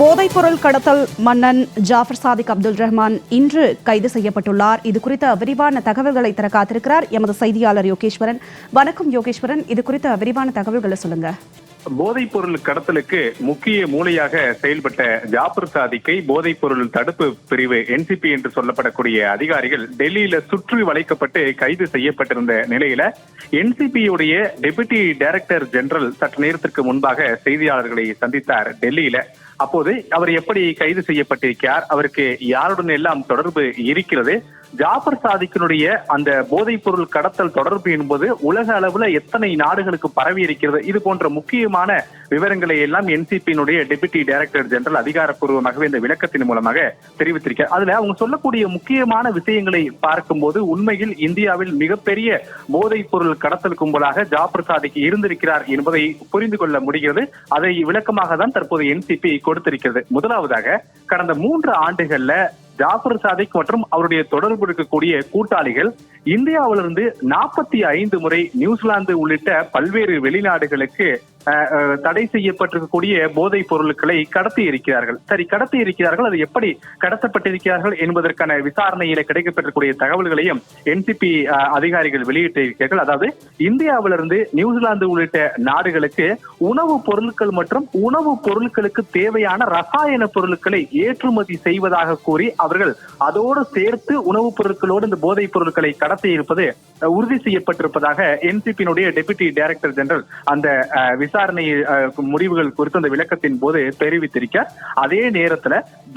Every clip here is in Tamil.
போதைப்பொருள் கடத்தல் மன்னன் ஜாஃபர் சாதிக் அப்துல் ரஹ்மான் இன்று கைது செய்யப்பட்டுள்ளார். இது குறித்த விரிவான தகவல்களை தர காத்திருக்கிறார் எமது செய்தியாளர் யோகேஸ்வரன். வணக்கம் யோகேஸ்வரன். இது குறித்த விரிவான தகவல்களை சொல்லுங்க. போதைப் பொருள் கடத்தலுக்கு முக்கிய மூளையாக செயல்பட்ட ஜாபர் சாதிக்கை போதைப் பொருள் தடுப்பு பிரிவு என்சிபி என்று சொல்லப்படக்கூடிய அதிகாரிகள் டெல்லியில சுற்றி வளைக்கப்பட்டு கைது செய்யப்பட்டிருந்த நிலையில என்சிபியுடைய டெபுட்டி டைரக்டர் ஜெனரல் சற்று நேரத்திற்கு முன்பாக செய்தியாளர்களை சந்தித்தார் டெல்லியில. அப்போது அவர் எப்படி கைது செய்யப்பட்டிருக்கிறார்? அவருக்கு யாருடன் எல்லாம் தொடர்பு இருக்கிறது? ஜாபர் சாதிக்கினுடைய அந்த போதைப் பொருள் கடத்தல் தொடர்பு என்பது உலக அளவுல எத்தனை நாடுகளுக்கு பரவி இருக்கிறது? இது போன்ற முக்கியமான விவரங்களை எல்லாம் என்சிபியினுடைய டெபுட்டி டைரக்டர் ஜெனரல் அதிகாரப்பூர்வமாகவே இந்த விளக்கத்தின் மூலமாக தெரிவித்திருக்கிறார். அதுல அவங்க சொல்லக்கூடிய முக்கியமான விஷயங்களை பார்க்கும்போது உண்மையில் இந்தியாவில் மிகப்பெரிய போதைப் பொருள் கடத்தல் கும்பலாக ஜாபர் சாதிக்கு இருந்திருக்கிறார் என்பதை புரிந்து கொள்ள முடிகிறது. அதை விளக்கமாக தான் தற்போது என்சிபி கொடுத்திருக்கிறது. முதலாவதாக கடந்த மூன்று ஆண்டுகள்ல ஜாஃபர் சாதிக் மற்றும் அவருடைய தொடர்பு இருக்கக்கூடிய கூட்டாளிகள் இந்தியாவிலிருந்து நாற்பத்தி ஐந்து முறை நியூசிலாந்து உள்ளிட்ட பல்வேறு வெளிநாடுகளுக்கு தடை செய்யப்பட்டிருக்கக்கூடிய போதைப் பொருட்களை கடத்தி இருக்கிறார்கள். சரி கடத்தி இருக்கிறார்கள் அது எப்படி கடத்தப்பட்டிருக்கிறார்கள் என்பதற்கான விசாரணையில கிடைக்கப்பட்டிருக்கூடிய தகவல்களையும் என்சிபி அதிகாரிகள் வெளியிட்டிருக்கிறார்கள். அதாவது இந்தியாவிலிருந்து நியூசிலாந்து உள்ளிட்ட நாடுகளுக்கு உணவுப் பொருட்கள் மற்றும் உணவுப் பொருட்களுக்கு தேவையான ரசாயன பொருட்களை ஏற்றுமதி செய்வதாக கூறி அவர்கள் அதோடு சேர்த்து உணவுப் பொருட்களோடு இந்த போதைப் பொருட்களை கடத்தி இருப்பது அஹ், உறுதி செய்யப்பட்டிருப்பதாக என்சிபியினுடைய டெபுட்டி டைரக்டர் ஜெனரல் அந்த விசாரணை முடிவுகள் குறித்து அந்த விளக்கத்தின் போது தெரிவித்திருக்க அதே நேரத்துல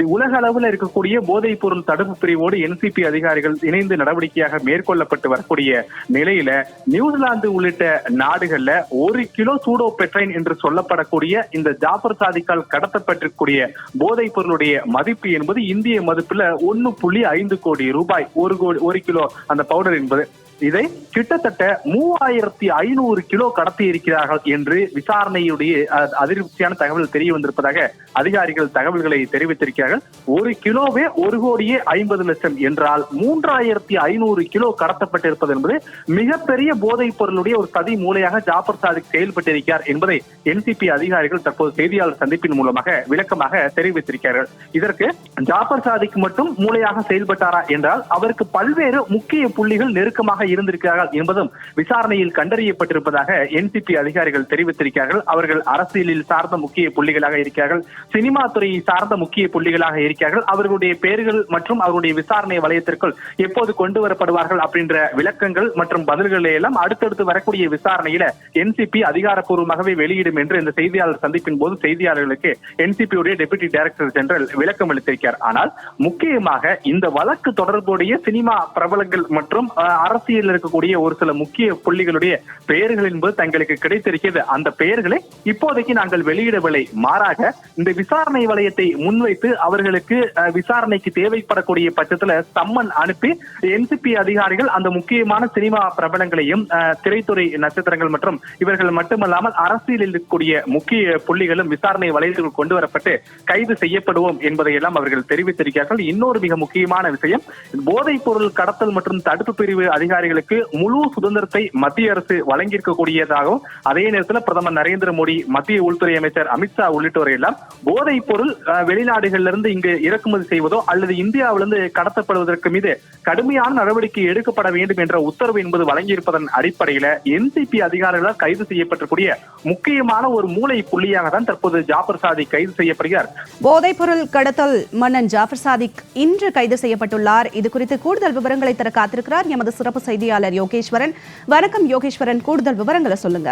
உலக அளவில் இருக்கக்கூடிய போதைப் பொருள் தடுப்பு பிரிவோடு என்சிபி அதிகாரிகள் இணைந்து நடவடிக்கையாக மேற்கொள்ளப்பட்டு வரக்கூடிய நிலையில நியூசிலாந்து உள்ளிட்ட நாடுகள்ல ஒரு கிலோ சூடோ பெட்ரைன் என்று சொல்லப்படக்கூடிய இந்த ஜாபர் சாதிக்கால் கடத்தப்பட்டிருக்கக்கூடிய போதைப் பொருளுடைய மதிப்பு என்பது இந்திய மதிப்புல ஒன்னு புள்ளி ஐந்து கோடி ரூபாய் ஒரு கோடி ஒரு கிலோ அந்த பவுடர் என்பது இதை கிட்டத்தட்ட மூவாயிரத்தி ஐநூறு கிலோ கடத்தி இருக்கிறார்கள் என்று விசாரணையுடைய அஹ், அதிர்ச்சியான தகவல் தெரிய வந்திருப்பதாக அதிகாரிகள் தகவல்களை தெரிவித்திருக்கிறார்கள். ஒரு கிலோவே ஒரு கோடியே ஐம்பது லட்சம் என்றால் மூன்றாயிரத்தி ஐநூறு கிலோ கடத்தப்பட்டிருப்பது என்பது மிகப்பெரிய போதைப் பொருளுடைய ஒரு சதி மூலையாக ஜாபர் சாதிக் செயல்பட்டிருக்கிறார் என்பதை என்சிபி அதிகாரிகள் தற்போது செய்தியாளர் சந்திப்பின் மூலமாக விளக்கமாக தெரிவித்திருக்கிறார்கள். இதற்கு ஜாபர் சாதிக் மட்டும் மூளையாக செயல்பட்டாரா என்றால் அவருக்கு பல்வேறு முக்கிய புள்ளிகள் நெருக்கமாக இருந்திருக்கிறார்கள் என்பதும் விசாரணையில் கண்டறியப்பட்டிருப்பதாக என்சிபி அதிகாரிகள் தெரிவித்திருக்கிறார்கள். அவர்கள் அரசியலில் சார்ந்த முக்கிய புள்ளிகளாக இருக்கிறார்கள். சினிமா துறையை சார்ந்த முக்கிய புள்ளிகளாக இருக்கிறார்கள். அவர்களுடைய பெயர்கள் மற்றும் அவருடைய விசாரணை வலயத்திற்குள் எப்போது கொண்டு வரப்படுவார்கள் அப்படின்ற விளக்கங்கள் மற்றும் பதில்களை எல்லாம் அடுத்தடுத்து வரக்கூடிய விசாரணையில என்சிபி அதிகாரப்பூர்வமாகவே வெளியிடும் என்று இந்த செய்தியாளர் சந்திப்பின் போது செய்தியாளர்களுக்கு என்சிபியுடைய டெபுட்டி டைரக்டர் ஜெனரல் விளக்கம் அளித்திருக்கிறார். ஆனால் முக்கியமாக இந்த வழக்கு தொடர்புடைய சினிமா பிரபலங்கள் மற்றும் அரசியல் பட்டியலில் இருக்கக்கூடிய ஒரு சில முக்கிய புள்ளிகளுடைய பெயர்கள் என்பது தங்களுக்கு கிடைத்திருக்கிறது. அந்த பெயர்களை இப்போதைக்கு நாங்கள் வெளியிடவில்லை. மாறாக இந்த விசாரணை வளையத்தை முன்வைத்து அவர்களுக்கு விசாரணைக்கு தேவைப்படக்கூடிய பட்சத்துல சம்மன் அனுப்பி என்சிபி அதிகாரிகள் அந்த முக்கியமான சினிமா பிரபலங்களையும் திரைத்துறை நட்சத்திரங்கள் மற்றும் இவர்கள் மட்டுமல்லாமல் அரசியலில் இருக்கக்கூடிய முக்கிய புள்ளிகளும் விசாரணை வளையத்துக்குள் கொண்டு வரப்பட்டு கைது செய்யப்படுவோம் என்பதையெல்லாம் அவர்கள் தெரிவித்திருக்கிறார்கள். இன்னொரு மிக முக்கியமான விஷயம் போதைப் பொருள் கடத்தல் மற்றும் தடுப்பு பிரிவு அதிகாரி அதிகாரிகளுக்கு முழு சுதந்திரத்தை மத்திய அரசு வழங்கியிருக்கக்கூடியதாகவும் அதே நேரத்தில் பிரதமர் நரேந்திர மோடி மத்திய உள்துறை அமைச்சர் அமித்ஷா உள்ளிட்டோரை எல்லாம் போதைப் பொருள் வெளிநாடுகளிலிருந்து இங்கு இறக்குமதி செய்வதோ அல்லது இந்தியாவிலிருந்து கடத்தப்படுவதற்கு மீது கடுமையான நடவடிக்கை எடுக்கப்பட வேண்டும் என்ற உத்தரவு என்பது வழங்கியிருப்பதன் அடிப்படையில என்சிபி அதிகாரிகளால் கைது செய்யப்பட்டிருக்கூடிய முக்கியமான ஒரு மூளை புள்ளியாக தான் தற்போது ஜாபர் சாதி கைது செய்யப்படுகிறார். போதைப்பொருள் கடத்தல் மன்னன் ஜாஃபர் சாதிக் இன்று கைது செய்யப்பட்டுள்ளார். இது குறித்து கூடுதல் விவரங்களை தர காத்திருக்கிறார். எமது சிறப்பு செய்தியாளர் யோகேஸ்வரன். வணக்கம் யோகேஸ்வரன் கூடுதல் விவரங்களை சொல்லுங்க.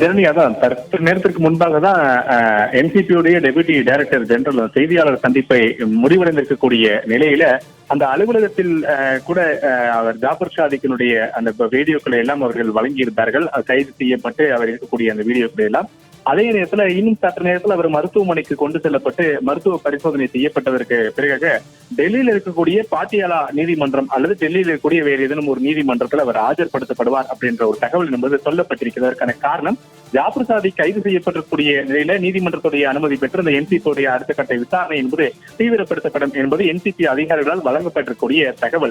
ஜெர்னி அதான் நேரத்திற்கு முன்பாக தான் என்சிபியுடைய டெபுட்டி டைரக்டர் ஜெனரல் செய்தியாளர் சந்திப்பை முடிவடைந்திருக்கக்கூடிய நிலையில அந்த அலுவலகத்தில் கூட அவர் ஜாஃபர் ஷாதிக்கினுடைய அந்த வீடியோக்களை எல்லாம் அவர்கள் வழங்கியிருந்தார்கள். கைது செய்யப்பட்டு அவர் இருக்கக்கூடிய அந்த வீடியோக்களை எல்லாம் அதே நேரத்துல இன்னும் சற்று நேரத்தில் அவர் மருத்துவமனைக்கு கொண்டு செல்லப்பட்டு மருத்துவ பரிசோதனை செய்யப்பட்டதற்கு பிறகு டெல்லியில் இருக்கக்கூடிய பாட்டியாலா நீதிமன்றம் அல்லது டெல்லியில் இருக்கக்கூடிய வேறு ஏதேனும் ஒரு நீதிமன்றத்தில் அவர் ஆஜர்படுத்தப்படுவார் அப்படின்ற ஒரு தகவல் என்பது சொல்லப்பட்டிருக்கிறதற்கான காரணம். ஜாபர் சாதி கைது செய்யப்பட்டிருக்கக்கூடிய நிலையில நீதிமன்றத்துடைய அனுமதி பெற்று இந்த என்சிபியுடைய அடுத்த கட்ட விசாரணை என்பது தீவிரப்படுத்தப்படும் என்பது என்சிபி அதிகாரிகளால் வழங்கப்பட்டிருக்கக்கூடிய தகவல்.